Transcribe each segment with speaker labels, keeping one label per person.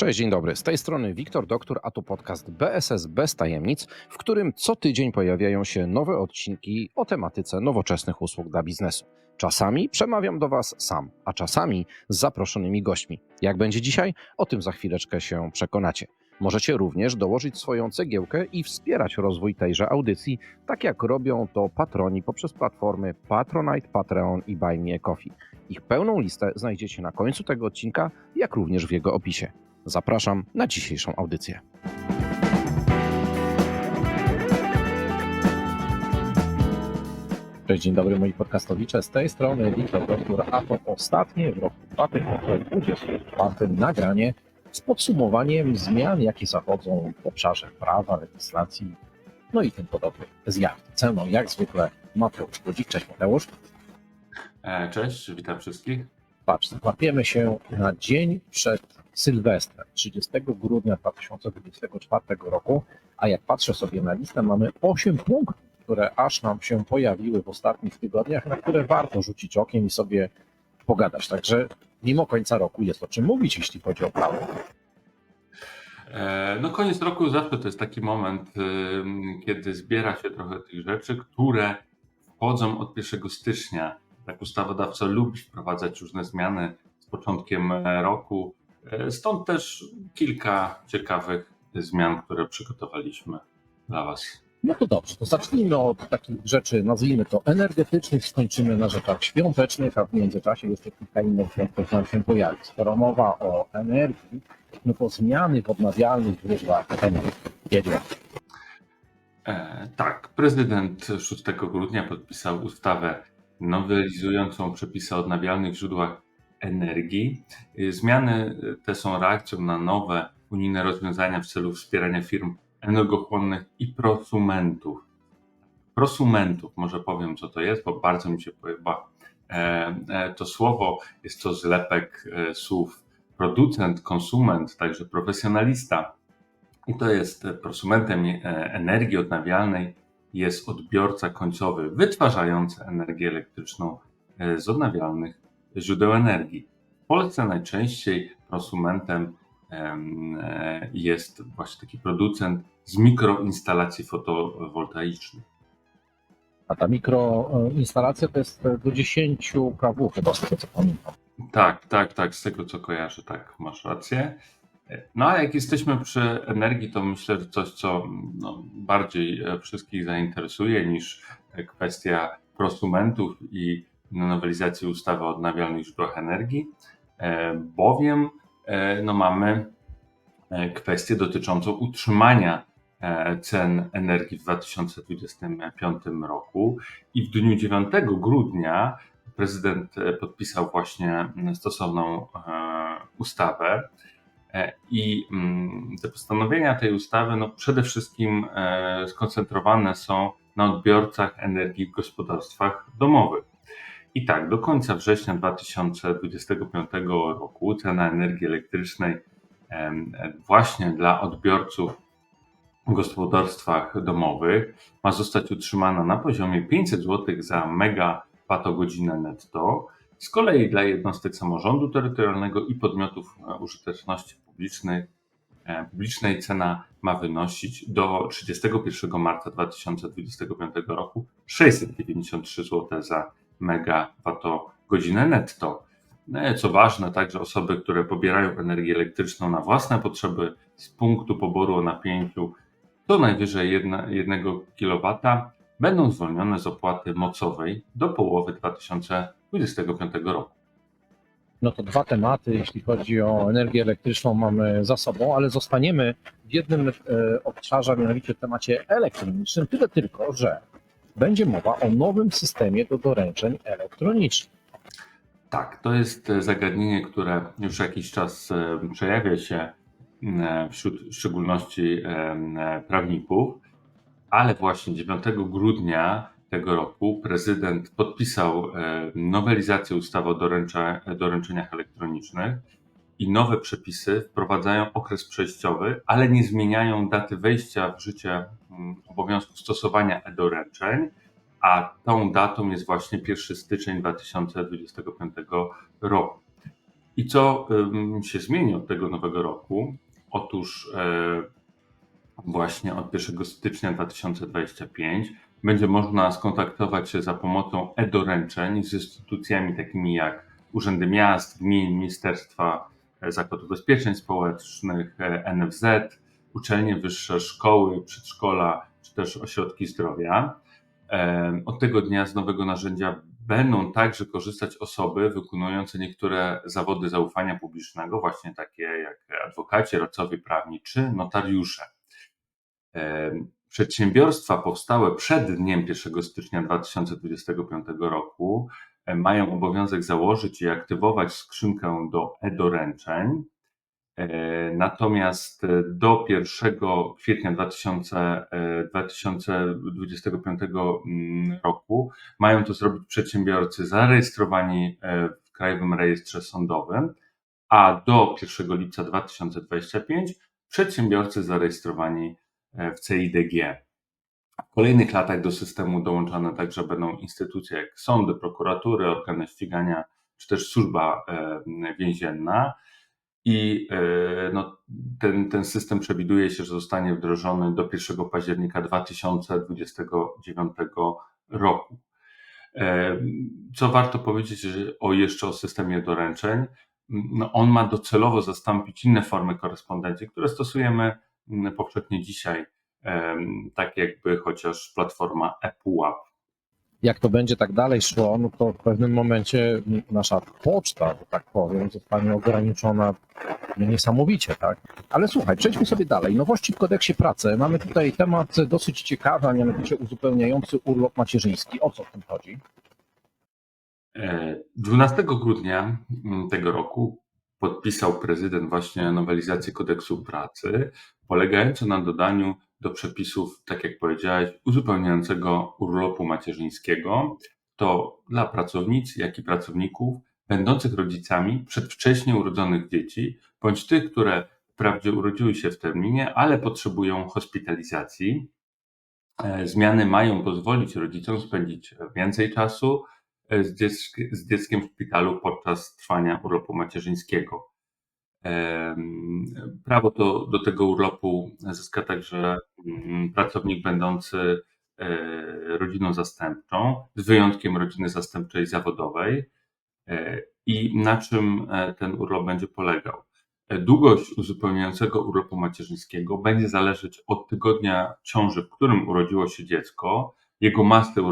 Speaker 1: Cześć, dzień dobry. Z tej strony Wiktor Doktor, a to podcast BSS bez tajemnic, w którym co tydzień pojawiają się nowe odcinki o tematyce nowoczesnych usług dla biznesu. Czasami przemawiam do Was sam, a czasami z zaproszonymi gośćmi. Jak będzie dzisiaj? O tym za chwileczkę się przekonacie. Możecie również dołożyć swoją cegiełkę i wspierać rozwój tejże audycji, tak jak robią to patroni poprzez platformy Patronite, Patreon i Buy Me a Coffee. Ich pełną listę znajdziecie na końcu tego odcinka, jak również w jego opisie. Zapraszam na dzisiejszą audycję. Cześć, dzień dobry moi podcastowicze. Z tej strony Wiktor Doktor, a to ostatnie w roku 2024 nagranie z podsumowaniem zmian, jakie zachodzą w obszarze prawa, legislacji, no i tym podobnych zjawisk. Ze mną jak zwykle Mateusz Budzik. Cześć Mateusz.
Speaker 2: E, Cześć, witam wszystkich.
Speaker 1: Patrz, łapiemy się na dzień przed Sylwestrem, 30 grudnia 2024 roku, a jak patrzę sobie na listę, mamy 8 punktów, które aż nam się pojawiły w ostatnich tygodniach, na które warto rzucić okiem i sobie pogadać. Także mimo końca roku jest o czym mówić, jeśli chodzi o prawo.
Speaker 2: E, No koniec roku zawsze to jest taki moment, ym, kiedy zbiera się trochę tych rzeczy, które wchodzą od 1 stycznia. Tak ustawodawca lubi wprowadzać różne zmiany z początkiem e, roku. E, Stąd też kilka ciekawych zmian, które przygotowaliśmy dla Was.
Speaker 1: No to dobrze, to zacznijmy od takich rzeczy, nazwijmy to energetycznych, skończymy na rzeczach świątecznych, a w międzyczasie jeszcze kilka innych rzeczy nam się pojawi. Skoro mowa o energii, no to zmiany w odnawialnych źródłach energii.
Speaker 2: E, Tak, prezydent 6 grudnia podpisał ustawę nowelizującą przepisy o odnawialnych źródłach energii. Y, Zmiany te są reakcją na nowe unijne rozwiązania w celu wspierania firm energochłonnych i prosumentów. Prosumentów, może powiem co to jest, bo bardzo mi się podoba e, e, to słowo. Jest to zlepek e, słów producent, konsument, także profesjonalista. I to jest prosumentem energii odnawialnej, jest odbiorca końcowy wytwarzający energię elektryczną e, z odnawialnych źródeł energii. W Polsce najczęściej prosumentem em, e, jest właśnie taki producent z mikroinstalacji fotowoltaicznych.
Speaker 1: A ta mikroinstalacja to jest do 10 kW chyba, z tego co pamiętam.
Speaker 2: Tak, tak, tak, z tego co kojarzę, tak, masz rację. No a jak jesteśmy przy energii, to myślę, że coś, co no, bardziej e, wszystkich zainteresuje niż e, kwestia prosumentów i nowelizacji ustawy o odnawialnych źródłach energii, e, bowiem no, mamy kwestię dotyczącą utrzymania cen energii w 2025 roku i w dniu 9 grudnia prezydent podpisał właśnie stosowną ustawę. E, I mm, te postanowienia tej ustawy no przede wszystkim e, skoncentrowane są na odbiorcach energii w gospodarstwach domowych. I tak, do końca września 2025 roku cena energii elektrycznej właśnie dla odbiorców w gospodarstwach domowych ma zostać utrzymana na poziomie 500 zł za megawattogodzinę netto. Z kolei dla jednostek samorządu terytorialnego i podmiotów e, użyteczności publicznej, e, publicznej cena ma wynosić do 31 marca 2025 roku 693 zł za megawattogodzinę netto. E, Co ważne, także osoby, które pobierają energię elektryczną na własne potrzeby z punktu poboru o napięciu do najwyżej 1 kW będą zwolnione z opłaty mocowej do połowy 2025 roku.
Speaker 1: No to dwa tematy, jeśli chodzi o energię elektryczną, mamy za sobą, ale zostaniemy w jednym e, obszarze, mianowicie w temacie elektronicznym. Tyle tylko, że będzie mowa o nowym systemie do doręczeń elektronicznych.
Speaker 2: Tak, to jest e, zagadnienie, które już jakiś czas e, przejawia się wśród w szczególności prawników, ale właśnie 9 grudnia tego roku prezydent podpisał e, nowelizację ustawy o doręczeniach elektronicznych i nowe przepisy wprowadzają okres przejściowy, ale nie zmieniają daty wejścia w życie mm, obowiązku stosowania e-doręczeń, a tą datą jest właśnie 1 styczeń 2025 roku. I co się zmieni od tego nowego roku? Otóż e, właśnie od 1 stycznia 2025 będzie można skontaktować się za pomocą e-doręczeń z instytucjami takimi jak urzędy miast, gmin, ministerstwa, e, Zakładu Ubezpieczeń Społecznych, e, NFZ, uczelnie wyższe, szkoły, przedszkola czy też ośrodki zdrowia. E, Od tego dnia z nowego narzędzia będą także korzystać osoby wykonujące niektóre zawody zaufania publicznego, właśnie takie jak adwokaci, radcowie prawni czy notariusze. Przedsiębiorstwa powstałe przed dniem 1 stycznia 2025 roku mają obowiązek założyć i aktywować skrzynkę do e-doręczeń. E, Natomiast e, do 1 kwietnia 2000, e, 2025 mm, roku mają to zrobić przedsiębiorcy zarejestrowani w Krajowym Rejestrze Sądowym, a do 1 lipca 2025 przedsiębiorcy zarejestrowani w CIDG. W kolejnych latach do systemu dołączane także będą instytucje jak sądy, prokuratury, organy ścigania, czy też służba e, więzienna. I e, no, ten, ten system przewiduje się, że zostanie wdrożony do 1 października 2029 roku. E, Co warto powiedzieć o jeszcze o systemie doręczeń? No, on ma docelowo zastąpić inne formy korespondencji, które stosujemy powszechnie dzisiaj, tak jakby chociaż platforma ePUAP.
Speaker 1: Jak to będzie tak dalej szło, no to w pewnym momencie nasza poczta, że tak powiem, zostanie ograniczona niesamowicie, tak? Ale słuchaj, przejdźmy sobie dalej. Nowości w kodeksie pracy. Mamy tutaj temat dosyć ciekawy, a mianowicie uzupełniający urlop macierzyński. O co w tym chodzi?
Speaker 2: E, 12 grudnia mm, tego roku podpisał prezydent właśnie nowelizację kodeksu pracy, polegającą na dodaniu do przepisów, tak jak powiedziałeś, uzupełniającego urlopu macierzyńskiego. To dla pracownic, jak i pracowników będących rodzicami przedwcześnie urodzonych dzieci, bądź tych, które wprawdzie urodziły się w terminie, ale potrzebują hospitalizacji. E, Zmiany mają pozwolić rodzicom spędzić więcej czasu e, z dzieckiem w szpitalu podczas trwania urlopu macierzyńskiego. Prawo do, do tego urlopu zyska także mm, pracownik będący e, rodziną zastępczą, z wyjątkiem rodziny zastępczej zawodowej. E, I na czym e, ten urlop będzie polegał? Długość uzupełniającego urlopu macierzyńskiego będzie zależeć od tygodnia ciąży, w którym urodziło się dziecko, jego masy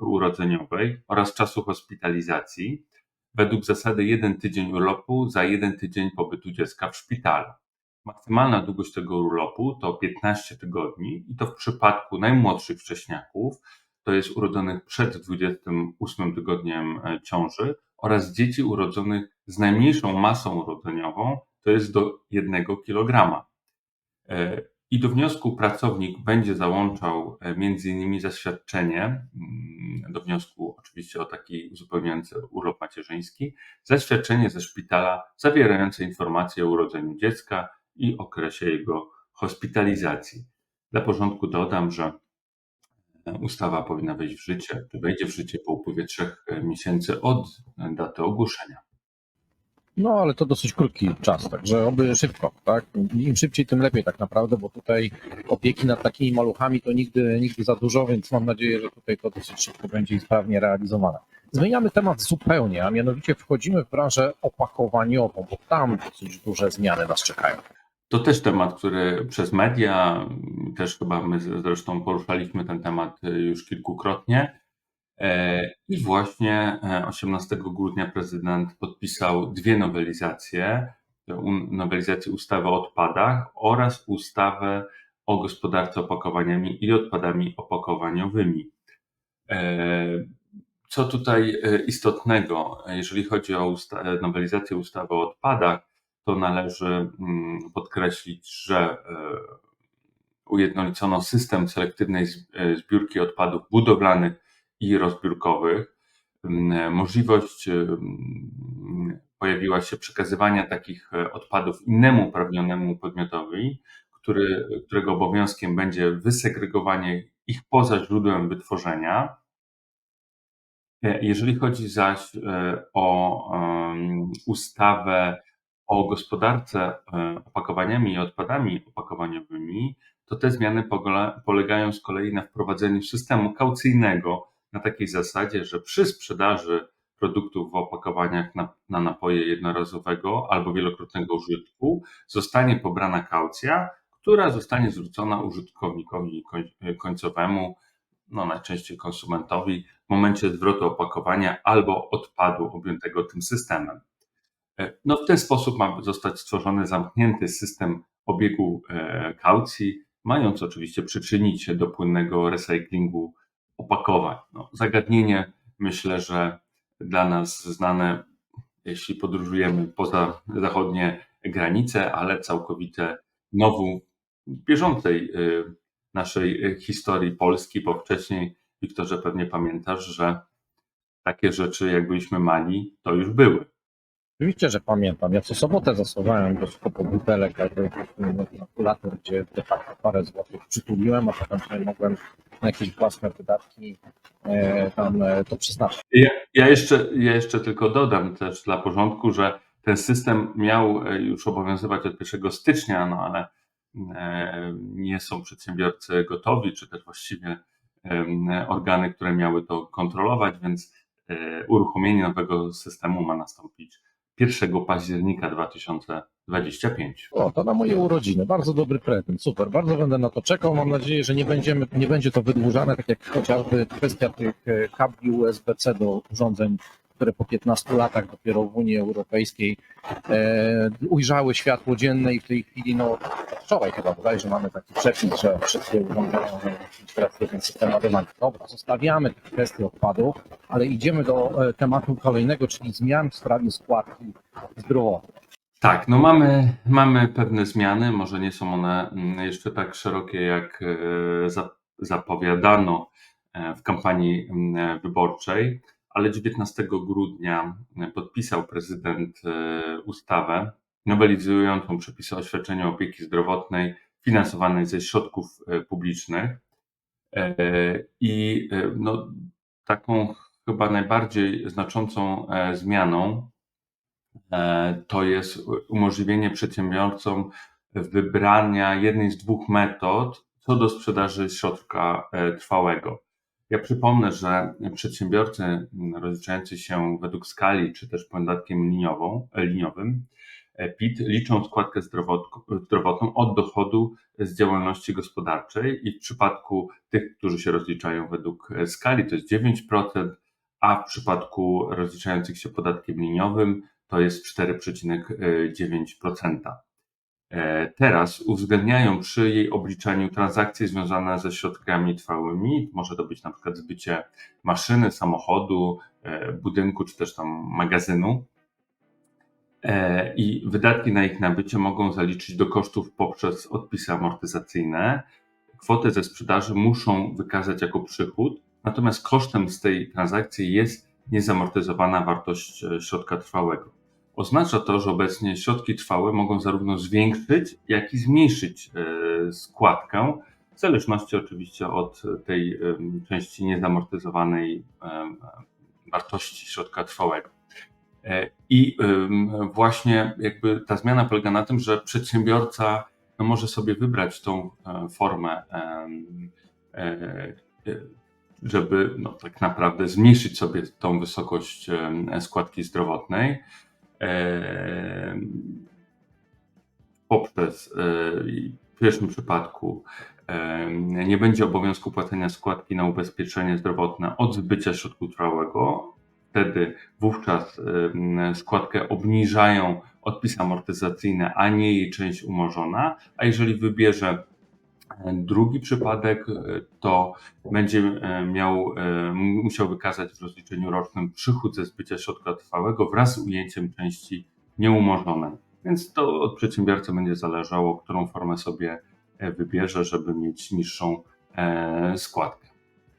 Speaker 2: urodzeniowej oraz czasu hospitalizacji, według zasady jeden tydzień urlopu za jeden tydzień pobytu dziecka w szpitalu. Maksymalna długość tego urlopu to 15 tygodni i to w przypadku najmłodszych wcześniaków, to jest urodzonych przed 28 tygodniem e, ciąży oraz dzieci urodzonych z najmniejszą masą urodzeniową, to jest do 1 kg. E, I do wniosku pracownik będzie załączał e, innymi zaświadczenie, mm, do wniosku oczywiście o taki uzupełniający urlop macierzyński, zaświadczenie ze szpitala zawierające informacje o urodzeniu dziecka i okresie jego hospitalizacji. Dla porządku dodam, że e, ustawa powinna wejść w życie, wejdzie w życie po upływie trzech e, miesięcy od e, daty ogłoszenia.
Speaker 1: No, ale to dosyć krótki czas, także oby szybko, tak? Im szybciej, tym lepiej tak naprawdę, bo tutaj opieki nad takimi maluchami to nigdy, nigdy za dużo, więc mam nadzieję, że tutaj to dosyć szybko będzie i sprawnie realizowane. Zmieniamy temat zupełnie, a mianowicie wchodzimy w branżę opakowaniową, bo tam dosyć duże zmiany nas czekają.
Speaker 2: To też temat, który przez media, też chyba my zresztą poruszaliśmy ten temat y, już kilkukrotnie. E, I właśnie e, 18 grudnia prezydent podpisał dwie nowelizacje. Nowelizację ustawy o odpadach oraz ustawę o gospodarce opakowaniami i odpadami opakowaniowymi. E, Co tutaj e, istotnego, jeżeli chodzi o usta- nowelizację ustawy o odpadach, to należy mm, podkreślić, że e, ujednolicono system selektywnej e, zbiórki odpadów budowlanych i rozbiórkowych. Mm, Możliwość mm, pojawiła się przekazywania takich e, odpadów innemu uprawnionemu podmiotowi, który, którego obowiązkiem będzie wysegregowanie ich poza źródłem wytworzenia. E, Jeżeli chodzi zaś e, o ustawę o gospodarce e, opakowaniami i odpadami opakowaniowymi, to te zmiany polegają z kolei na wprowadzeniu systemu kaucyjnego na takiej zasadzie, że przy sprzedaży produktów w opakowaniach na, na napoje jednorazowego albo wielokrotnego użytku zostanie pobrana kaucja, która zostanie zwrócona użytkownikowi koń- końcowemu, no najczęściej konsumentowi, w momencie zwrotu opakowania albo odpadu objętego tym systemem. E, No w ten sposób ma zostać stworzony zamknięty system obiegu e, kaucji, mając oczywiście przyczynić się do płynnego recyklingu opakowań. No, zagadnienie myślę, że dla nas znane, jeśli podróżujemy poza zachodnie granice, ale całkowite nowum w bieżącej y, naszej y, historii Polski, bo wcześniej, Wiktorze, pewnie pamiętasz, że takie rzeczy, jak byliśmy mali, to już były.
Speaker 1: Oczywiście, że pamiętam. Ja co sobotę zasuwałem do skopu butelek, jakby kalkulator, gdzie de facto parę złotych przytuliłem, a potem sobie mogłem na jakieś własne wydatki e, tam e, to przeznaczyć.
Speaker 2: Ja, ja, jeszcze, ja jeszcze tylko dodam też dla porządku, że ten system miał e, już obowiązywać od 1 stycznia, no ale e, nie są przedsiębiorcy gotowi, czy też właściwie em, organy, które miały to kontrolować, więc e, uruchomienie nowego systemu ma nastąpić 1 października 2025.
Speaker 1: O, to na moje urodziny. Bardzo dobry prezent. Super. Bardzo będę na to czekał. Mam nadzieję, że nie, będziemy, nie będzie to wydłużane, tak jak chociażby kwestia tych e, kabli USB-C do urządzeń, które po 15 latach dopiero w Unii Europejskiej e, ujrzały światło dzienne i w tej chwili, no wczoraj chyba bodajże mamy taki przepis, że wszystkie urządzenia teraz jeden system ładowania. Dobra, zostawiamy te kwestie odpadów, ale idziemy do e, tematu kolejnego, czyli zmian w sprawie składki zdrowotnej.
Speaker 2: Tak, no mamy, mamy pewne zmiany, może nie są one mm, jeszcze tak szerokie, jak e, za- zapowiadano e, w kampanii mm, wyborczej, ale 19 grudnia e, podpisał prezydent e, ustawę nowelizującą przepisy o świadczeniu opieki zdrowotnej finansowanej ze środków e, publicznych. I no, taką chyba najbardziej znaczącą zmianą to jest umożliwienie przedsiębiorcom wybrania jednej z dwóch metod co do sprzedaży środka trwałego. Ja przypomnę, że przedsiębiorcy rozliczający się według skali czy też podatkiem liniową, e, liniowym e, PIT liczą składkę zdrowotną od dochodu z działalności gospodarczej i w przypadku tych, którzy się rozliczają według e, skali to jest 9%, a w przypadku rozliczających się podatkiem liniowym to jest 4,9%. E, Teraz uwzględniają przy jej obliczaniu transakcje związane ze środkami trwałymi. Może to być na przykład zbycie maszyny, samochodu, e, budynku czy też tam magazynu. E, I wydatki na ich nabycie mogą zaliczyć do kosztów poprzez odpisy amortyzacyjne. Kwotę ze sprzedaży muszą wykazać jako przychód, natomiast kosztem z tej transakcji jest niezamortyzowana wartość środka trwałego. Oznacza to, że obecnie środki trwałe mogą zarówno zwiększyć, jak i zmniejszyć e, składkę, w zależności oczywiście od tej części niezamortyzowanej wartości środka trwałego. E, I właśnie jakby ta zmiana polega na tym, że przedsiębiorca no, może sobie wybrać tą e, formę, żeby no, tak naprawdę zmniejszyć sobie tą wysokość składki zdrowotnej poprzez e, w pierwszym przypadku nie będzie obowiązku płacenia składki na ubezpieczenie zdrowotne od zbycia środku trwałego. Wtedy wówczas składkę obniżają odpisy amortyzacyjne, a nie jej część umorzona. A jeżeli wybierze drugi przypadek, e, to będzie e, miał, e, musiał wykazać w rozliczeniu rocznym przychód ze zbycia środka trwałego wraz z ujęciem części nieumorzonej. Więc to od przedsiębiorcy będzie zależało, którą formę sobie wybierze, żeby mieć niższą składkę.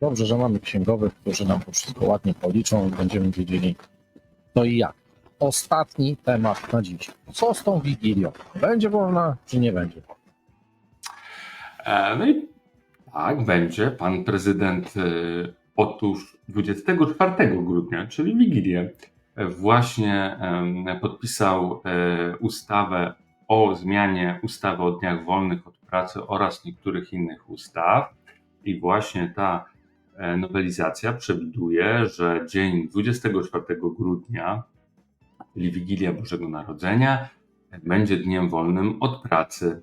Speaker 1: Dobrze, że mamy księgowych, którzy nam to wszystko ładnie policzą i będziemy wiedzieli co i jak. Ostatni temat na dziś. Co z tą Wigilią? Będzie wolna, czy nie będzie?
Speaker 2: E, No i tak, będzie. Pan prezydent e, Otóż 24 grudnia, czyli Wigilię, e, właśnie podpisał e, ustawę o zmianie ustawy o dniach wolnych od pracy oraz niektórych innych ustaw. I właśnie ta e, nowelizacja przewiduje, że dzień 24 grudnia, czyli Wigilia Bożego Narodzenia, będzie dniem wolnym od pracy.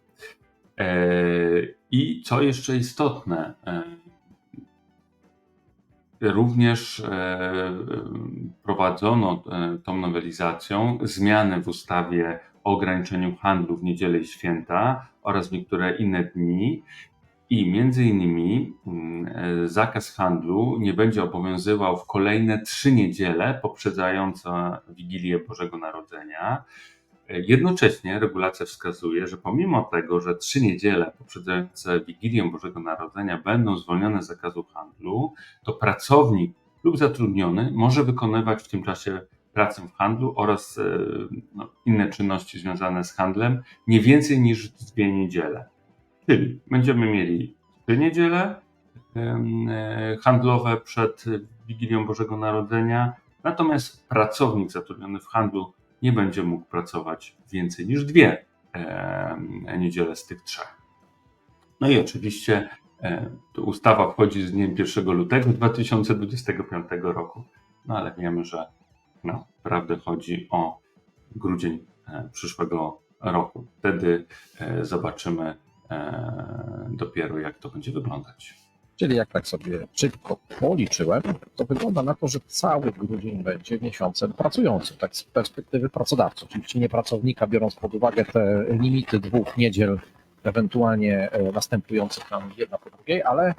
Speaker 2: I co jeszcze istotne, e, również e, prowadzono e, tą nowelizacją zmiany w ustawie o ograniczeniu handlu w niedzielę i święta oraz w niektóre inne dni. I między innymi mm, zakaz handlu nie będzie obowiązywał w kolejne trzy niedziele poprzedzające Wigilię Bożego Narodzenia. Jednocześnie regulacja wskazuje, że pomimo tego, że trzy niedziele poprzedzające Wigilię Bożego Narodzenia będą zwolnione z zakazu handlu, to pracownik lub zatrudniony może wykonywać w tym czasie pracę w handlu oraz e, no, inne czynności związane z handlem nie więcej niż dwie niedziele. Czyli będziemy mieli trzy niedziele e, handlowe przed Wigilią Bożego Narodzenia, natomiast pracownik zatrudniony w handlu nie będzie mógł pracować więcej niż dwie em, niedziele z tych trzech. No i oczywiście ustawa wchodzi z dniem 1 lutego 2025 roku, no ale wiemy, że no, naprawdę chodzi o grudzień przyszłego roku. Wtedy e, zobaczymy e, dopiero, jak to będzie wyglądać.
Speaker 1: Czyli jak tak sobie szybko policzyłem, to wygląda na to, że cały grudzień będzie miesiącem pracującym, tak z perspektywy pracodawcy. Oczywiście nie pracownika, biorąc pod uwagę te limity dwóch niedziel, ewentualnie e, następujących tam jedna po drugiej, ale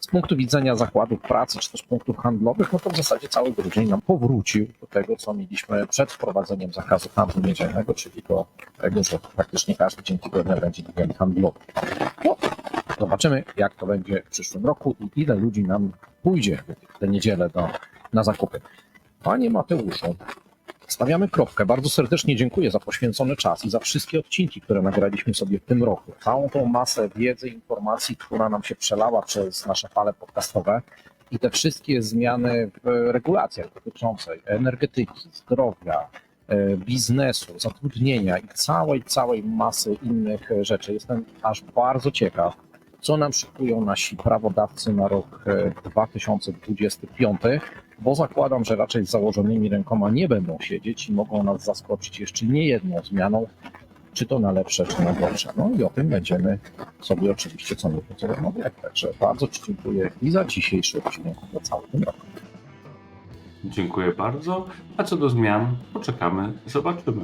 Speaker 1: z punktu widzenia zakładów pracy, czy też punktów handlowych, no to w zasadzie cały grudzień nam powrócił do tego, co mieliśmy przed wprowadzeniem zakazu handlu niedzielnego, czyli do tego, że praktycznie każdy dzień tygodnia będzie dniem handlowym. No, Zobaczymy, jak to będzie w przyszłym roku i ile ludzi nam pójdzie w tę niedzielę do, na zakupy. Panie Mateuszu, stawiamy kropkę. Bardzo serdecznie dziękuję za poświęcony czas i za wszystkie odcinki, które nagraliśmy sobie w tym roku. Całą tą masę wiedzy, informacji, która nam się przelała przez nasze fale podcastowe i te wszystkie zmiany w regulacjach dotyczącej energetyki, zdrowia, e, biznesu, zatrudnienia i całej, całej masy innych rzeczy. Jestem aż bardzo ciekaw, co nam szykują nasi prawodawcy na rok e, 2025, bo zakładam, że raczej z założonymi rękoma nie będą siedzieć i mogą nas zaskoczyć jeszcze nie jedną zmianą, czy to na lepsze, czy na gorsze. No i o tym będziemy sobie oczywiście co miesiąc rozmawiać. Także bardzo Ci dziękuję i za dzisiejszy odcinek, za cały ten rok.
Speaker 2: Dziękuję bardzo. A co do zmian, poczekamy, zobaczymy.